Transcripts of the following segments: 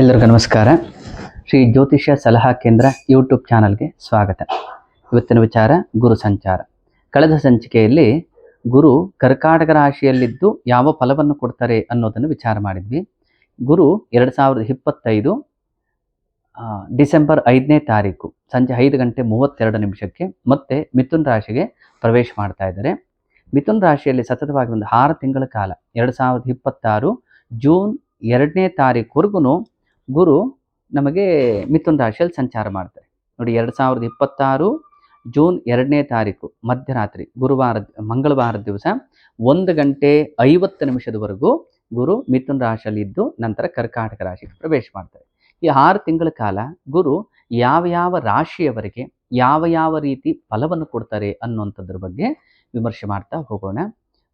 ಎಲ್ಲರಿಗೂ ನಮಸ್ಕಾರ. ಶ್ರೀ ಜ್ಯೋತಿಷ್ಯ ಸಲಹಾ ಕೇಂದ್ರ ಯೂಟ್ಯೂಬ್ ಚಾನಲ್ಗೆ ಸ್ವಾಗತ. ಇವತ್ತಿನ ವಿಚಾರ ಗುರು ಸಂಚಾರ. ಕಳೆದ ಸಂಚಿಕೆಯಲ್ಲಿ ಗುರು ಕರ್ಕಾಟಕ ರಾಶಿಯಲ್ಲಿದ್ದು ಯಾವ ಫಲವನ್ನು ಕೊಡ್ತಾರೆ ಅನ್ನೋದನ್ನು ವಿಚಾರ ಮಾಡಿದ್ವಿ. ಗುರು ಎರಡು ಸಾವಿರದ ಇಪ್ಪತ್ತೈದು ಡಿಸೆಂಬರ್ ಐದನೇ ತಾರೀಕು ಸಂಜೆ ಐದು ಗಂಟೆ ಮೂವತ್ತೆರಡು ನಿಮಿಷಕ್ಕೆ ಮತ್ತೆ ಮಿಥುನ್ ರಾಶಿಗೆ ಪ್ರವೇಶ ಮಾಡ್ತಾ ಇದ್ದಾರೆ. ಮಿಥುನ್ ರಾಶಿಯಲ್ಲಿ ಸತತವಾಗಿ ಒಂದು ಆರು ತಿಂಗಳ ಕಾಲ, ಎರಡು ಸಾವಿರದ ಇಪ್ಪತ್ತಾರು ಜೂನ್ ಎರಡನೇ ತಾರೀಕುವರೆಗೂ ಗುರು ನಮಗೆ ಮಿಥುನ್ ರಾಶಿಯಲ್ಲಿ ಸಂಚಾರ ಮಾಡ್ತಾರೆ. ನೋಡಿ, ಎರಡು ಸಾವಿರದ ಇಪ್ಪತ್ತಾರು ಜೂನ್ ಎರಡನೇ ತಾರೀಕು, ಮಧ್ಯರಾತ್ರಿ, ಗುರುವಾರ, ಮಂಗಳವಾರ ದಿವಸ ಒಂದು ಗಂಟೆ ಐವತ್ತು ನಿಮಿಷದವರೆಗೂ ಗುರು ಮಿಥುನ್ ರಾಶಿಯಲ್ಲಿ ಇದ್ದು ನಂತರ ಕರ್ಕಾಟಕ ರಾಶಿಗೆ ಪ್ರವೇಶ ಮಾಡ್ತಾರೆ. ಈ ಆರು ತಿಂಗಳ ಕಾಲ ಗುರು ಯಾವ ಯಾವ ರಾಶಿಯವರಿಗೆ ಯಾವ ಯಾವ ರೀತಿ ಫಲವನ್ನು ಕೊಡ್ತಾರೆ ಅನ್ನುವಂಥದ್ರ ಬಗ್ಗೆ ವಿಮರ್ಶೆ ಮಾಡ್ತಾ ಹೋಗೋಣ.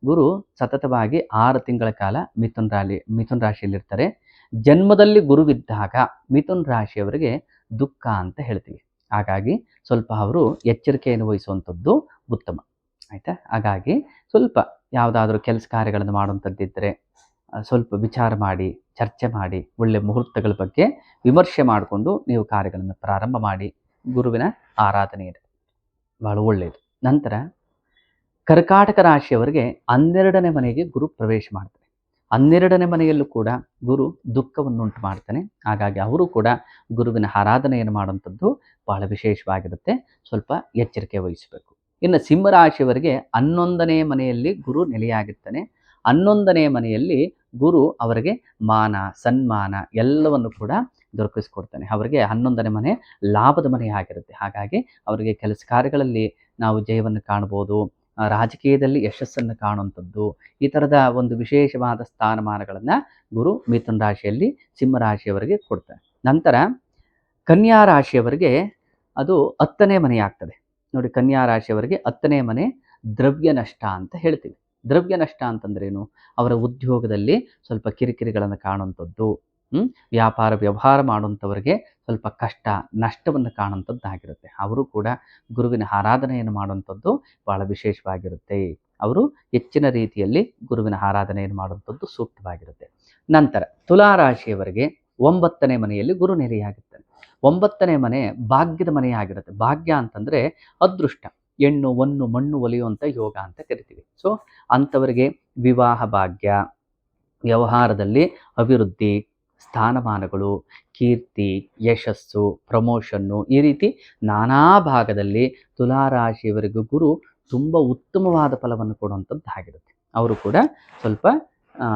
ಗುರು ಸತತವಾಗಿ ಆರು ತಿಂಗಳ ಕಾಲ ಮಿಥುನ್ ರಾಲಿ, ಮಿಥುನ್ ರಾಶಿಯಲ್ಲಿರ್ತಾರೆ. ಜನ್ಮದಲ್ಲಿ ಗುರುವಿದ್ದಾಗ ಮಿಥುನ್ ರಾಶಿಯವರಿಗೆ ದುಃಖ ಅಂತ ಹೇಳ್ತೀವಿ. ಹಾಗಾಗಿ ಸ್ವಲ್ಪ ಅವರು ಎಚ್ಚರಿಕೆಯನ್ನು ವಹಿಸುವಂಥದ್ದು ಉತ್ತಮ. ಆಯಿತಾ? ಹಾಗಾಗಿ ಸ್ವಲ್ಪ ಯಾವುದಾದ್ರೂ ಕೆಲಸ ಕಾರ್ಯಗಳನ್ನು ಮಾಡುವಂಥದ್ದಿದ್ದರೆ ಸ್ವಲ್ಪ ವಿಚಾರ ಮಾಡಿ, ಚರ್ಚೆ ಮಾಡಿ, ಒಳ್ಳೆ ಮುಹೂರ್ತಗಳ ಬಗ್ಗೆ ವಿಮರ್ಶೆ ಮಾಡಿಕೊಂಡು ನೀವು ಕಾರ್ಯಗಳನ್ನು ಪ್ರಾರಂಭ ಮಾಡಿ, ಗುರುವಿನ ಆರಾಧನೆ ಇದೆ. ಬಹಳ ಒಳ್ಳೆಯದು ನಂತರ ಕರ್ಕಾಟಕ ರಾಶಿಯವರಿಗೆ ಹನ್ನೆರಡನೇ ಮನೆಗೆ ಗುರು ಪ್ರವೇಶ ಮಾಡ್ತಾರೆ. ಹನ್ನೆರಡನೇ ಮನೆಯಲ್ಲೂ ಕೂಡ ಗುರು ದುಃಖವನ್ನುಂಟು ಮಾಡ್ತಾನೆ. ಹಾಗಾಗಿ ಅವರು ಕೂಡ ಗುರುವಿನ ಆರಾಧನೆಯನ್ನು ಮಾಡುವಂಥದ್ದು ಬಹಳ ವಿಶೇಷವಾಗಿರುತ್ತೆ. ಸ್ವಲ್ಪ ಎಚ್ಚರಿಕೆ ವಹಿಸಬೇಕು. ಇನ್ನು ಸಿಂಹರಾಶಿಯವರಿಗೆ ಹನ್ನೊಂದನೇ ಮನೆಯಲ್ಲಿ ಗುರು ನೆಲೆಯಾಗಿರ್ತಾನೆ. ಹನ್ನೊಂದನೇ ಮನೆಯಲ್ಲಿ ಗುರು ಅವರಿಗೆ ಮಾನ, ಸನ್ಮಾನ ಎಲ್ಲವನ್ನು ಕೂಡ ದೊರಕಿಸ್ಕೊಡ್ತಾನೆ. ಅವರಿಗೆ ಹನ್ನೊಂದನೇ ಮನೆ ಲಾಭದ ಮನೆ ಆಗಿರುತ್ತೆ ಹಾಗಾಗಿ ಅವರಿಗೆ ಕೆಲಸ ಕಾರ್ಯಗಳಲ್ಲಿ ನಾವು ಜಯವನ್ನು ಕಾಣ್ಬೋದು ರಾಜಕೀಯದಲ್ಲಿ ಯಶಸ್ಸನ್ನು ಕಾಣುವಂಥದ್ದು, ಈ ಥರದ ಒಂದು ವಿಶೇಷವಾದ ಸ್ಥಾನಮಾನಗಳನ್ನು ಗುರು ಮಿಥುನ್ ರಾಶಿಯಲ್ಲಿ ಸಿಂಹರಾಶಿಯವರಿಗೆ ಕೊಡ್ತಾರೆ. ನಂತರ ಕನ್ಯಾ ರಾಶಿಯವರಿಗೆ ಅದು ಹತ್ತನೇ ಮನೆ ಆಗ್ತದೆ. ನೋಡಿ, ಕನ್ಯಾ ರಾಶಿಯವರಿಗೆ ಹತ್ತನೇ ಮನೆ ದ್ರವ್ಯ ನಷ್ಟ ಅಂತ ಹೇಳ್ತೀವಿ. ದ್ರವ್ಯ ನಷ್ಟ ಅಂತಂದ್ರೇನು? ಅವರ ಉದ್ಯೋಗದಲ್ಲಿ ಸ್ವಲ್ಪ ಕಿರಿಕಿರಿಗಳನ್ನು ಕಾಣುವಂಥದ್ದು ವ್ಯಾಪಾರ ವ್ಯವಹಾರ ಮಾಡುವಂಥವರಿಗೆ ಸ್ವಲ್ಪ ಕಷ್ಟ, ನಷ್ಟವನ್ನು ಕಾಣುವಂಥದ್ದಾಗಿರುತ್ತೆ. ಅವರು ಕೂಡ ಗುರುವಿನ ಆರಾಧನೆಯನ್ನು ಮಾಡುವಂಥದ್ದು ಬಹಳ ವಿಶೇಷವಾಗಿರುತ್ತೆ. ಅವರು ಹೆಚ್ಚಿನ ರೀತಿಯಲ್ಲಿ ಗುರುವಿನ ಆರಾಧನೆಯನ್ನು ಮಾಡುವಂಥದ್ದು ಸೂಕ್ತವಾಗಿರುತ್ತೆ. ನಂತರ ತುಲಾರಾಶಿಯವರಿಗೆ ಒಂಬತ್ತನೇ ಮನೆಯಲ್ಲಿ ಗುರು ನೆಲೆಯಾಗುತ್ತಾನೆ ಒಂಬತ್ತನೇ ಮನೆ ಭಾಗ್ಯದ ಮನೆಯಾಗಿರುತ್ತೆ. ಭಾಗ್ಯ ಅಂತಂದರೆ ಅದೃಷ್ಟ. ಹೆಣ್ಣು ಒನ್ನು ಮಣ್ಣು ಒಲಿಯುವಂಥ ಯೋಗ ಅಂತ ಕರಿತೀವಿ. ಸೊ ಅಂಥವರಿಗೆ ವಿವಾಹ ಭಾಗ್ಯ, ವ್ಯವಹಾರದಲ್ಲಿ ಅಭಿವೃದ್ಧಿ, ಸ್ಥಾನಮಾನಗಳು ಕೀರ್ತಿ, ಯಶಸ್ಸು, ಪ್ರಮೋಷನ್ನು ಈ ರೀತಿ ನಾನಾ ಭಾಗದಲ್ಲಿ ತುಲಾರಾಶಿಯವರಿಗೂ ಗುರು ತುಂಬ ಉತ್ತಮವಾದ ಫಲವನ್ನು ಕೊಡುವಂಥದ್ದಾಗಿರುತ್ತೆ ಅವರು ಕೂಡ ಸ್ವಲ್ಪ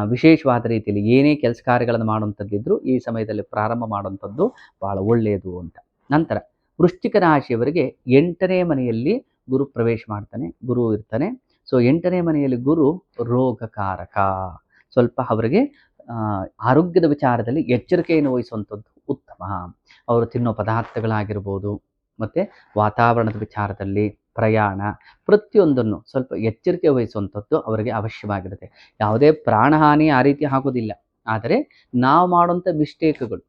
ವಿಶೇಷವಾದ ರೀತಿಯಲ್ಲಿ ಏನೇ ಕೆಲಸ ಕಾರ್ಯಗಳನ್ನು ಮಾಡುವಂಥದ್ದಿದ್ರು ಈ ಸಮಯದಲ್ಲಿ ಪ್ರಾರಂಭ ಮಾಡುವಂಥದ್ದು ಭಾಳ ಒಳ್ಳೆಯದು ಅಂತ. ನಂತರ ವೃಶ್ಚಿಕ ರಾಶಿಯವರಿಗೆ ಎಂಟನೇ ಮನೆಯಲ್ಲಿ ಗುರು ಪ್ರವೇಶ ಮಾಡ್ತಾನೆ, ಗುರು ಇರ್ತಾನೆ. ಸೊ, ಎಂಟನೇ ಮನೆಯಲ್ಲಿ ಗುರು ರೋಗಕಾರಕ. ಸ್ವಲ್ಪ ಅವರಿಗೆ ಆರೋಗ್ಯದ ವಿಚಾರದಲ್ಲಿ ಎಚ್ಚರಿಕೆಯನ್ನು ವಹಿಸುವಂಥದ್ದು ಉತ್ತಮ. ಅವರು ತಿನ್ನೋ ಪದಾರ್ಥಗಳಾಗಿರ್ಬೋದು, ಮತ್ತು ವಾತಾವರಣದ ವಿಚಾರದಲ್ಲಿ ಪ್ರಯಾಣ, ಪ್ರತಿಯೊಂದನ್ನು ಸ್ವಲ್ಪ ಎಚ್ಚರಿಕೆ ವಹಿಸುವಂಥದ್ದು ಅವರಿಗೆ ಅವಶ್ಯವಾಗಿರುತ್ತೆ. ಯಾವುದೇ ಪ್ರಾಣಹಾನಿ ಆ ರೀತಿ ಆಗೋದಿಲ್ಲ. ಆದರೆ ನಾವು ಮಾಡುವಂಥ ಮಿಸ್ಟೇಕ್ಗಳು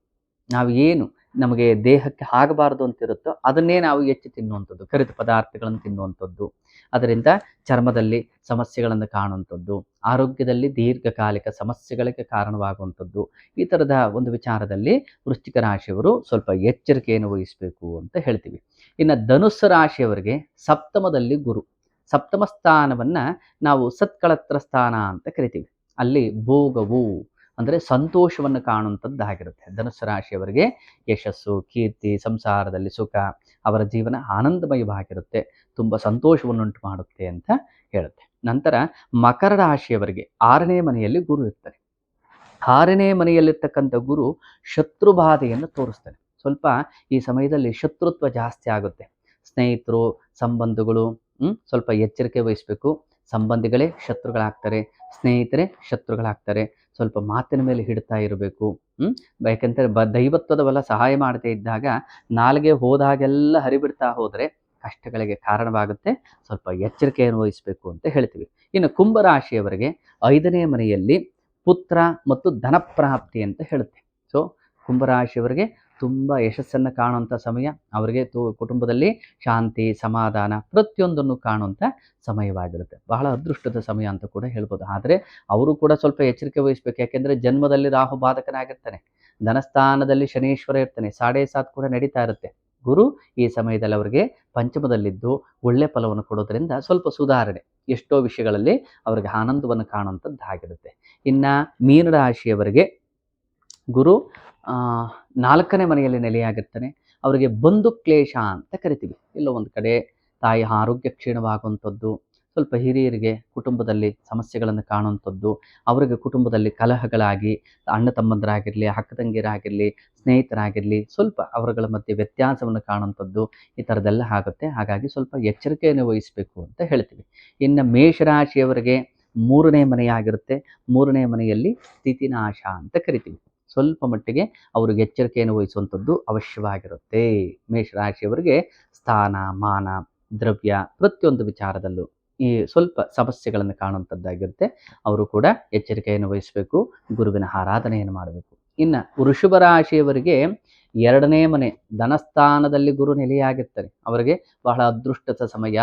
ನಾವು ಏನು ನಮಗೆ ದೇಹಕ್ಕೆ ಆಗಬಾರ್ದು ಅಂತಿರುತ್ತೋ ಅದನ್ನೇ ನಾವು ಹೆಚ್ಚು ತಿನ್ನುವಂಥದ್ದು ಕರಿತ ಪದಾರ್ಥಗಳನ್ನು ತಿನ್ನುವಂಥದ್ದು. ಅದರಿಂದ ಚರ್ಮದಲ್ಲಿ ಸಮಸ್ಯೆಗಳನ್ನು ಕಾಣುವಂಥದ್ದು, ಆರೋಗ್ಯದಲ್ಲಿ ದೀರ್ಘಕಾಲಿಕ ಸಮಸ್ಯೆಗಳಿಗೆ ಕಾರಣವಾಗುವಂಥದ್ದು. ಈ ಥರದ ಒಂದು ವಿಚಾರದಲ್ಲಿ ವೃಶ್ಚಿಕ ರಾಶಿಯವರು ಸ್ವಲ್ಪ ಎಚ್ಚರಿಕೆಯನ್ನು ವಹಿಸಬೇಕು ಅಂತ ಹೇಳ್ತೀವಿ. ಇನ್ನು ಧನುಸ್ಸು ರಾಶಿಯವರಿಗೆ ಸಪ್ತಮದಲ್ಲಿ ಗುರು. ಸಪ್ತಮ ಸ್ಥಾನವನ್ನು ನಾವು ಸತ್ಕಳತ್ರ ಸ್ಥಾನ ಅಂತ ಕರಿತೀವಿ. ಅಲ್ಲಿ ಭೋಗವು ಅಂದರೆ ಸಂತೋಷವನ್ನು ಕಾಣುವಂಥದ್ದಾಗಿರುತ್ತೆ ಧನುಸ್ಸು ರಾಶಿಯವರಿಗೆ ಯಶಸ್ಸು, ಕೀರ್ತಿ, ಸಂಸಾರದಲ್ಲಿ ಸುಖ, ಅವರ ಜೀವನ ಆನಂದಮಯವಾಗಿರುತ್ತೆ ತುಂಬ ಸಂತೋಷವನ್ನುಂಟು ಮಾಡುತ್ತೆ ಅಂತ ಹೇಳುತ್ತೆ. ನಂತರ ಮಕರ ರಾಶಿಯವರಿಗೆ ಆರನೇ ಮನೆಯಲ್ಲಿ ಗುರು ಇರ್ತಾರೆ. ಆರನೇ ಮನೆಯಲ್ಲಿರ್ತಕ್ಕಂಥ ಗುರು ಶತ್ರು ಬಾಧೆಯನ್ನು ತೋರಿಸ್ತಾರೆ. ಸ್ವಲ್ಪ ಈ ಸಮಯದಲ್ಲಿ ಶತ್ರುತ್ವ ಜಾಸ್ತಿ ಆಗುತ್ತೆ. ಸ್ನೇಹಿತರು, ಸಂಬಂಧಗಳು ಸ್ವಲ್ಪ ಎಚ್ಚರಿಕೆ ವಹಿಸಬೇಕು. ಸಂಬಂಧಿಗಳೇ ಶತ್ರುಗಳಾಗ್ತಾರೆ, ಸ್ನೇಹಿತರೇ ಶತ್ರುಗಳಾಗ್ತಾರೆ. ಸ್ವಲ್ಪ ಮಾತಿನ ಮೇಲೆ ಹಿಡ್ತಾ ಇರಬೇಕು. ಹ್ಞೂ ಯಾಕೆಂದರೆ ಬ ದೈವತ್ವದ ಬಲ ಸಹಾಯ ಮಾಡದೇ ಇದ್ದಾಗ ನಾಲ್ಗೆ ಹೋದಾಗೆಲ್ಲ ಹರಿಬಿಡ್ತಾ ಹೋದರೆ ಕಷ್ಟಗಳಿಗೆ ಕಾರಣವಾಗುತ್ತೆ. ಸ್ವಲ್ಪ ಎಚ್ಚರಿಕೆಯನ್ನು ವಹಿಸಬೇಕು ಅಂತ ಹೇಳ್ತೀವಿ. ಇನ್ನು ಕುಂಭರಾಶಿಯವರಿಗೆ ಐದನೇ ಮನೆಯಲ್ಲಿ ಪುತ್ರ ಮತ್ತು ಧನಪ್ರಾಪ್ತಿ ಅಂತ ಹೇಳುತ್ತೆ. ಸೊ ಕುಂಭರಾಶಿಯವರಿಗೆ ತುಂಬ ಯಶಸ್ಸನ್ನು ಕಾಣುವಂಥ ಸಮಯ ಅವರಿಗೆ ತು ಕುಟುಂಬದಲ್ಲಿ ಶಾಂತಿ, ಸಮಾಧಾನ ಪ್ರತಿಯೊಂದನ್ನು ಕಾಣುವಂಥ ಸಮಯವಾಗಿರುತ್ತೆ. ಬಹಳ ಅದೃಷ್ಟದ ಸಮಯ ಅಂತ ಕೂಡ ಹೇಳ್ಬೋದು. ಆದರೆ ಅವರು ಕೂಡ ಸ್ವಲ್ಪ ಎಚ್ಚರಿಕೆ ವಹಿಸ್ಬೇಕು. ಯಾಕೆಂದರೆ ಜನ್ಮದಲ್ಲಿ ರಾಹು ಬಾಧಕನಾಗಿರ್ತಾನೆ. ಧನಸ್ಥಾನದಲ್ಲಿ ಶನೀಶ್ವರ ಇರ್ತಾನೆ. ಸಾಡೆ ಸಾತ್ ಕೂಡ ನಡೀತಾ ಇರುತ್ತೆ. ಗುರು ಈ ಸಮಯದಲ್ಲಿ ಅವರಿಗೆ ಪಂಚಮದಲ್ಲಿದ್ದು ಒಳ್ಳೆ ಫಲವನ್ನು ಕೊಡೋದ್ರಿಂದ ಸ್ವಲ್ಪ ಸುಧಾರಣೆ. ಎಷ್ಟೋ ವಿಷಯಗಳಲ್ಲಿ ಅವರಿಗೆ ಆನಂದವನ್ನು ಕಾಣುವಂಥದ್ದಾಗಿರುತ್ತೆ. ಇನ್ನು ಮೀನರಾಶಿಯವರಿಗೆ ಗುರು ನಾಲ್ಕನೇ ಮನೆಯಲ್ಲಿ ನೆಲೆಯಾಗಿರ್ತಾನೆ ಅವರಿಗೆ ಬಂಧು ಕ್ಲೇಶ ಅಂತ ಕರಿತೀವಿ. ಎಲ್ಲೋ ಒಂದು ಕಡೆ ತಾಯಿ ಆರೋಗ್ಯ ಕ್ಷೀಣವಾಗುವಂಥದ್ದು, ಸ್ವಲ್ಪ ಹಿರಿಯರಿಗೆ ಕುಟುಂಬದಲ್ಲಿ ಸಮಸ್ಯೆಗಳನ್ನು ಕಾಣುವಂಥದ್ದು, ಅವರಿಗೆ ಕುಟುಂಬದಲ್ಲಿ ಕಲಹಗಳಾಗಿ, ಅಣ್ಣ ತಮ್ಮಂದರಾಗಿರಲಿ, ಅಕ್ಕ ತಂಗಿಯರಾಗಿರಲಿ, ಸ್ನೇಹಿತರಾಗಿರಲಿ, ಸ್ವಲ್ಪ ಅವರುಗಳ ಮಧ್ಯೆ ವ್ಯತ್ಯಾಸವನ್ನು ಕಾಣುವಂಥದ್ದು ಈ ಥರದ್ದೆಲ್ಲ ಆಗುತ್ತೆ. ಹಾಗಾಗಿ ಸ್ವಲ್ಪ ಎಚ್ಚರಿಕೆಯನ್ನು ವಹಿಸಬೇಕು ಅಂತ ಹೇಳ್ತೀವಿ. ಇನ್ನು ಮೇಷರಾಶಿಯವರಿಗೆ ಮೂರನೇ ಮನೆಯಾಗಿರುತ್ತೆ. ಮೂರನೇ ಮನೆಯಲ್ಲಿ ಸ್ಥಿತಿನಾಶ ಅಂತ ಕರಿತೀವಿ. ಸ್ವಲ್ಪ ಮಟ್ಟಿಗೆ ಅವ್ರಿಗೆ ಎಚ್ಚರಿಕೆಯನ್ನು ವಹಿಸುವಂಥದ್ದು ಅವಶ್ಯವಾಗಿರುತ್ತೆ. ಮೇಷರಾಶಿಯವರಿಗೆ ಸ್ಥಾನ, ಮಾನ, ದ್ರವ್ಯ ಪ್ರತಿಯೊಂದು ವಿಚಾರದಲ್ಲೂ ಈ ಸ್ವಲ್ಪ ಸಮಸ್ಯೆಗಳನ್ನು ಕಾಣುವಂಥದ್ದಾಗಿರುತ್ತೆ. ಅವರು ಕೂಡ ಎಚ್ಚರಿಕೆಯನ್ನು ವಹಿಸಬೇಕು, ಗುರುವಿನ ಆರಾಧನೆಯನ್ನು ಮಾಡಬೇಕು. ಇನ್ನು ವೃಷಭ ರಾಶಿಯವರಿಗೆ ಎರಡನೇ ಮನೆ ಧನಸ್ಥಾನದಲ್ಲಿ ಗುರು ನೆಲೆಯಾಗಿರ್ತಾರೆ. ಅವರಿಗೆ ಬಹಳ ಅದೃಷ್ಟದ ಸಮಯ.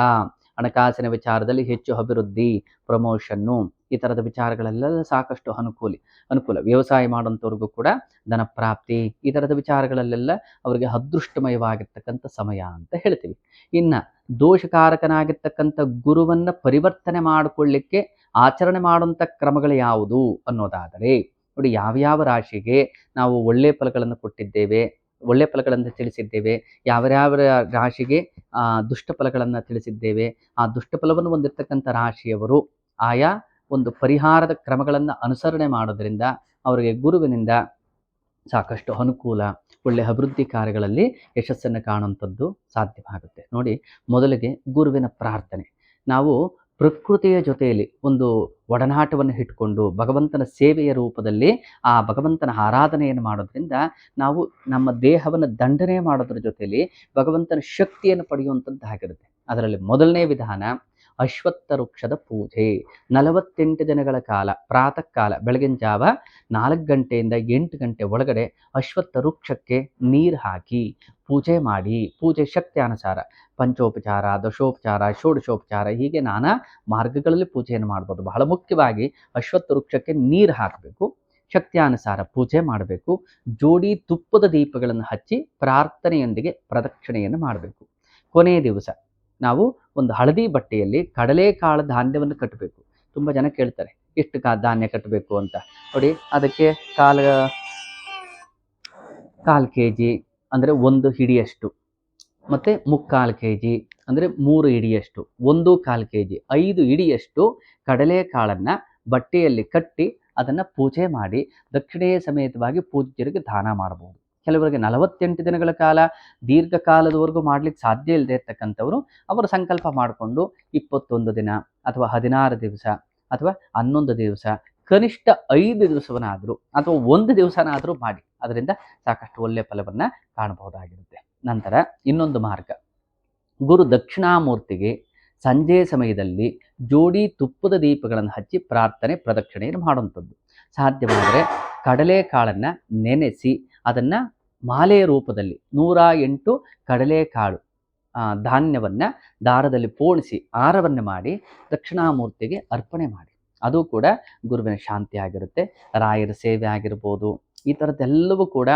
ಹಣಕಾಸಿನ ವಿಚಾರದಲ್ಲಿ ಹೆಚ್ಚು ಅಭಿವೃದ್ಧಿ, ಪ್ರಮೋಷನ್ನು ಈ ಥರದ ವಿಚಾರಗಳೆಲ್ಲ ಸಾಕಷ್ಟು ಅನುಕೂಲಿ, ಅನುಕೂಲ. ವ್ಯವಸಾಯ ಮಾಡುವಂಥವ್ರಿಗೂ ಕೂಡ ಧನಪ್ರಾಪ್ತಿ ಈ ಥರದ ವಿಚಾರಗಳಲ್ಲೆಲ್ಲ ಅವರಿಗೆ ಅದೃಷ್ಟಮಯವಾಗಿರ್ತಕ್ಕಂಥ ಸಮಯ ಅಂತ ಹೇಳ್ತೀವಿ. ಇನ್ನು ದೋಷಕಾರಕನಾಗಿರ್ತಕ್ಕಂಥ ಗುರುವನ್ನ ಪರಿವರ್ತನೆ ಮಾಡಿಕೊಳ್ಳಿಕ್ಕೆ ಆಚರಣೆ ಮಾಡುವಂಥ ಕ್ರಮಗಳು ಯಾವುದು ಅನ್ನೋದಾದರೆ, ನೋಡಿ ಯಾವ್ಯಾವ ರಾಶಿಗೆ ನಾವು ಒಳ್ಳೆಯ ಫಲಗಳನ್ನು ಕೊಟ್ಟಿದ್ದೇವೆ ಒಳ್ಳೆ ಫಲಗಳನ್ನು ತಿಳಿಸಿದ್ದೇವೆ. ಯಾವ್ಯಾವ ರಾಶಿಗೆ ದುಷ್ಟ ಫಲಗಳನ್ನು ತಿಳಿಸಿದ್ದೇವೆ. ಆ ದುಷ್ಟ ಫಲವನ್ನು ಹೊಂದಿರತಕ್ಕಂಥ ರಾಶಿಯವರು ಆಯಾ ಒಂದು ಪರಿಹಾರದ ಕ್ರಮಗಳನ್ನು ಅನುಸರಣೆ ಮಾಡೋದರಿಂದ ಅವರಿಗೆ ಗುರುವಿನಿಂದ ಸಾಕಷ್ಟು ಅನುಕೂಲ ಒಳ್ಳೆಯ ಅಭಿವೃದ್ಧಿ ಕಾರ್ಯಗಳಲ್ಲಿ ಯಶಸ್ಸನ್ನು ಕಾಣುವಂಥದ್ದು ಸಾಧ್ಯವಾಗುತ್ತೆ. ನೋಡಿ, ಮೊದಲಿಗೆ ಗುರುವಿನ ಪ್ರಾರ್ಥನೆ. ನಾವು ಪ್ರಕೃತಿಯ ಜೊತೆಯಲ್ಲಿ ಒಂದು ಒಡನಾಟವನ್ನು ಇಟ್ಕೊಂಡು ಭಗವಂತನ ಸೇವೆಯ ರೂಪದಲ್ಲಿ ಆ ಭಗವಂತನ ಆರಾಧನೆಯನ್ನು ಮಾಡೋದ್ರಿಂದ ನಾವು ನಮ್ಮ ದೇಹವನ್ನು ದಂಡನೆ ಮಾಡೋದ್ರ ಜೊತೆಯಲ್ಲಿ ಭಗವಂತನ ಶಕ್ತಿಯನ್ನು ಪಡೆಯುವಂಥದ್ದಾಗಿರುತ್ತೆ ಅದರಲ್ಲಿ ಮೊದಲನೇ ವಿಧಾನ ಅಶ್ವತ್ಥ ವೃಕ್ಷದ ಪೂಜೆ. ನಲವತ್ತೆಂಟು ದಿನಗಳ ಕಾಲ ಪ್ರಾತಃ ಕಾಲ ಬೆಳಗಿನ ಜಾವ ನಾಲ್ಕು ಗಂಟೆಯಿಂದ ಎಂಟು ಗಂಟೆ ಒಳಗಡೆ ಅಶ್ವತ್ಥ ವೃಕ್ಷಕ್ಕೆ ನೀರು ಹಾಕಿ ಪೂಜೆ ಮಾಡಿ, ಪೂಜೆ ಶಕ್ತಿ ಅನುಸಾರ ಪಂಚೋಪಚಾರ, ದಶೋಪಚಾರ, ಷೋಡಶೋಪಚಾರ ಹೀಗೆ ನಾನಾ ಮಾರ್ಗಗಳಲ್ಲಿ ಪೂಜೆಯನ್ನು ಮಾಡ್ಬೋದು. ಬಹಳ ಮುಖ್ಯವಾಗಿ ಅಶ್ವತ್ಥ ವೃಕ್ಷಕ್ಕೆ ನೀರು ಹಾಕಬೇಕು ಶಕ್ತಿಯಾನುಸಾರ ಪೂಜೆ ಮಾಡಬೇಕು, ಜೋಡಿ ತುಪ್ಪದ ದೀಪಗಳನ್ನು ಹಚ್ಚಿ ಪ್ರಾರ್ಥನೆಯೊಂದಿಗೆ ಪ್ರದಕ್ಷಿಣೆಯನ್ನು ಮಾಡಬೇಕು. ಕೊನೆಯ ದಿವಸ ನಾವು ಒಂದು ಹಳದಿ ಬಟ್ಟೆಯಲ್ಲಿ ಕಡಲೆಕಾಳು ಧಾನ್ಯವನ್ನು ಕಟ್ಟಬೇಕು. ತುಂಬ ಜನ ಕೇಳ್ತಾರೆ ಎಷ್ಟು ಕಾ ಧಾನ್ಯ ಕಟ್ಟಬೇಕು ಅಂತ. ನೋಡಿ, ಅದಕ್ಕೆ ಕಾಲ, ಕಾಲು ಕೆ ಜಿ ಅಂದರೆ ಒಂದು ಹಿಡಿಯಷ್ಟು. ಮತ್ತು ಮುಕ್ಕಾಲು ಕೆ ಜಿ ಅಂದರೆ ಮೂರು ಹಿಡಿಯಷ್ಟು. ಒಂದು ಕಾಲು ಕೆ ಜಿ ಐದು ಹಿಡಿಯಷ್ಟು ಕಡಲೆಕಾಳನ್ನು ಬಟ್ಟೆಯಲ್ಲಿ ಕಟ್ಟಿ ಅದನ್ನು ಪೂಜೆ ಮಾಡಿ ದಕ್ಷಿಣೆಯ ಸಮೇತವಾಗಿ ಪೂಜ್ಯರಿಗೆ ದಾನ ಮಾಡಬಹುದು ಕೆಲವರಿಗೆ ನಲವತ್ತೆಂಟು ದಿನಗಳ ಕಾಲ ದೀರ್ಘಕಾಲದವರೆಗೂ ಮಾಡಲಿಕ್ಕೆ ಸಾಧ್ಯ ಇಲ್ಲದೆ ಇರ್ತಕ್ಕಂಥವರು ಅವರು ಸಂಕಲ್ಪ ಮಾಡಿಕೊಂಡು ಇಪ್ಪತ್ತೊಂದು ದಿನ ಅಥವಾ ಹದಿನಾರು ದಿವಸ ಅಥವಾ ಹನ್ನೊಂದು ದಿವಸ, ಕನಿಷ್ಠ ಐದು ದಿವಸವನ್ನಾದರೂ ಅಥವಾ ಒಂದು ದಿವಸನಾದರೂ ಮಾಡಿ. ಅದರಿಂದ ಸಾಕಷ್ಟು ಒಳ್ಳೆಯ ಫಲವನ್ನು ಕಾಣಬಹುದಾಗಿರುತ್ತೆ. ನಂತರ ಇನ್ನೊಂದು ಮಾರ್ಗ. ಗುರು ದಕ್ಷಿಣಾಮೂರ್ತಿಗೆ ಸಂಜೆ ಸಮಯದಲ್ಲಿ ಜೋಡಿ ತುಪ್ಪದ ದೀಪಗಳನ್ನು ಹಚ್ಚಿ ಪ್ರಾರ್ಥನೆ, ಪ್ರದಕ್ಷಿಣೆಯನ್ನು ಮಾಡುವಂಥದ್ದು. ಸಾಧ್ಯವಾದರೆ ಕಡಲೆಕಾಳನ್ನು ನೆನೆಸಿ ಅದನ್ನು ಮಾಲೆಯ ರೂಪದಲ್ಲಿ ನೂರ ಎಂಟು ಕಡಲೆಕಾಳು ಧಾನ್ಯವನ್ನು ದಾರದಲ್ಲಿ ಪೋಣಿಸಿ ಆರವನ್ನು ಮಾಡಿ ದಕ್ಷಿಣಾಮೂರ್ತಿಗೆ ಅರ್ಪಣೆ ಮಾಡಿ. ಅದು ಕೂಡ ಗುರುವಿನ ಶಾಂತಿ ಆಗಿರುತ್ತೆ. ರಾಯರ ಸೇವೆ ಆಗಿರ್ಬೋದು, ಈ ಥರದ್ದೆಲ್ಲವೂ ಕೂಡ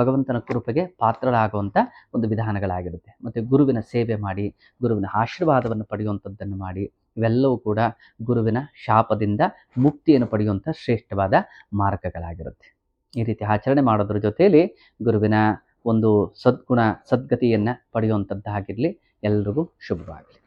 ಭಗವಂತನ ಕೃಪೆಗೆ ಪಾತ್ರರಾಗುವಂಥ ಒಂದು ವಿಧಾನಗಳಾಗಿರುತ್ತೆ. ಮತ್ತು ಗುರುವಿನ ಸೇವೆ ಮಾಡಿ, ಗುರುವಿನ ಆಶೀರ್ವಾದವನ್ನು ಪಡೆಯುವಂಥದ್ದನ್ನು ಮಾಡಿ, ಇವೆಲ್ಲವೂ ಕೂಡ ಗುರುವಿನ ಶಾಪದಿಂದ ಮುಕ್ತಿಯನ್ನು ಪಡೆಯುವಂಥ ಶ್ರೇಷ್ಠವಾದ ಮಾರ್ಗಗಳಾಗಿರುತ್ತೆ. ಈ ರೀತಿ ಆಚರಣೆ ಮಾಡೋದ್ರ ಜೊತೆಯಲ್ಲಿ ಗುರುವಿನ ಒಂದು ಸದ್ಗುಣ ಸದ್ಗತಿಯನ್ನು ಪಡೆಯುವಂಥದ್ದಾಗಿರಲಿ ಎಲ್ರಿಗೂ ಶುಭವಾಗಲಿ.